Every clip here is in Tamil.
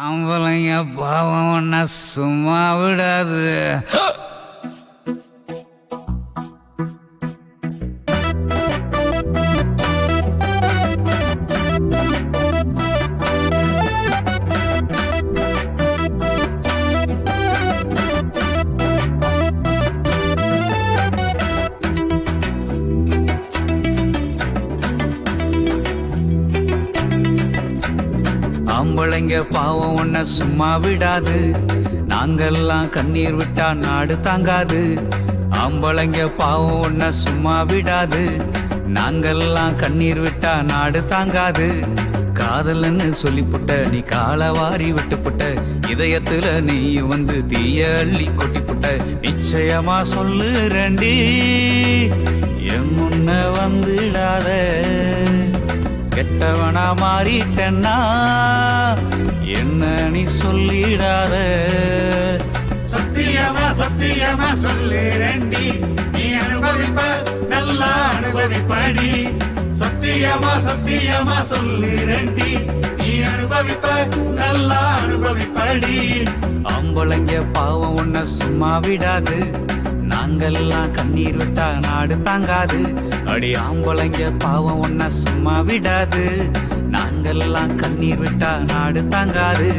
ஆம்பளைங்க பாவம் ஒன்ன சும்மா விடாது. பிள்ளைங்க பாவம் ஒன்ன சும்மா விடாது. நாங்கெல்லாம் கண்ணீர் விட்டா நாடு தாங்காது. ஆம்பளைங்க பாவம் ஒன்ன சும்மா விடாது. நாங்கெல்லாம் கண்ணீர் விட்டா நாடு தாங்காது. காதலன்னு சொல்லிப்புட்ட நீ காலை வாரி விட்டுப்புட்ட இதயத்துல நீ வந்து தீய அள்ளி கொட்டிப்புட்ட நிச்சயமா சொல்லு ரெண்டி என் முன்ன வந்துடாத. கெட்டவனா மாறிட்டனா என்ன நீ சொல்லிடாத? சத்தியமா சத்தியமா சொல்லு ரெண்டி. நீ அனுபவிப்ப நல்லா அனுபவிப்படி. சத்தியமா சத்தியமா சொல்லு ரெண்டி. நீ அனுபவிப்ப நல்லா அனுபவிப்படி. ஆம்பளைங்க பாவம் உன்ன சும்மா விடாது. நாங்கெல்லாம் கண்ணீர் விட்டா நாடு தாங்காது. அடி ஆம்பளைங்க பாவம் ஒன்ன சும்மா விடாது. நாங்கெல்லாம் கண்ணீர் விட்டா நாடு தாங்காது.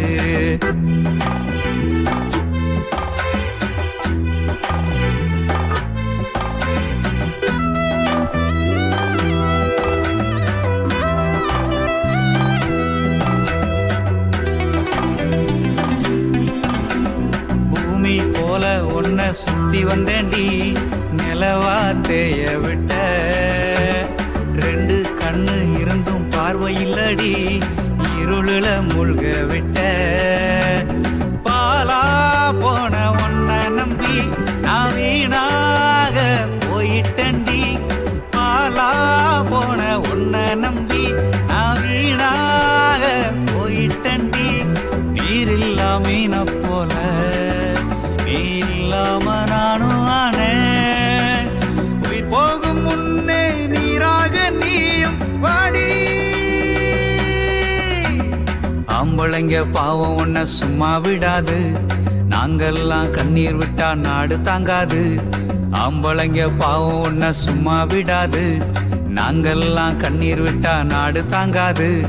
சுத்தி வந்தேன்டி நிலவா தேய விட்ட. ரெண்டு கண்ணு இருந்தும் பார்வை இல்லடி இருளுல மூழ்க விட்ட. பாலா போன ஒன்ன நம்பி நான் வீணாக போயிட்டண்டி பாலா போன ஒன்ன நம்பி நான் வீணாக போயிட்டண்டி நீர் மீன போல. நீ இல்லாம நானும் உயிர் போகும் முன்னே நீராக நீயும் வாடி. ஆம்பளைங்க பாவம் உன்ன சும்மா விடாது. நாங்கெல்லாம் கண்ணீர் விட்டா நாடு தாங்காது. ஆம்பளைங்க பாவம் உன்ன சும்மா விடாது. நாங்கெல்லாம் கண்ணீர் விட்டா நாடு தாங்காது.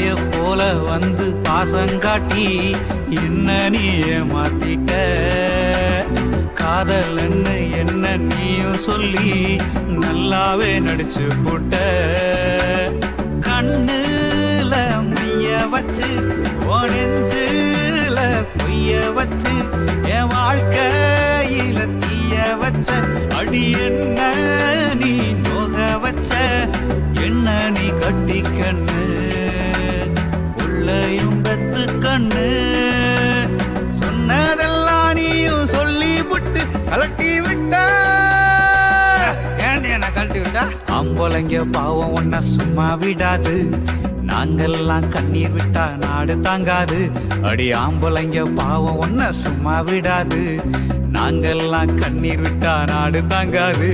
தாய போல வந்து பாசங்காட்டி என்ன நீ ஏமாத்திட்ட? காதலன்னு என்ன நீயும் சொல்லி நல்லாவே நடிச்சு போட்ட. கண்ணுல மைய வச்சு ஒனெஞ்சுல பொய்ய வச்சு என் வாழ்க்கையில தீய வச்ச அடி என்ன நீ நோக வச்ச என்ன நீ கட்டிக்கண்ணு உள்ளையும் பெத்து கண்ணு சொன்னதெல்லாம் நீயும் சொல்லி விட்டு கலட்டி விட்டா. ஏண்டி என்ன கழட்டி விட்டா? ஆம்பளைங்க பாவம் ஒன்ன சும்மா விடாது. நாங்கெல்லாம் கண்ணீர் விட்டா நாடு தாங்காது. அடி ஆம்பளைங்க பாவம் ஒன்ன சும்மா விடாது. நாங்கெல்லாம் கண்ணீர் விட்டா நாடு தாங்காது.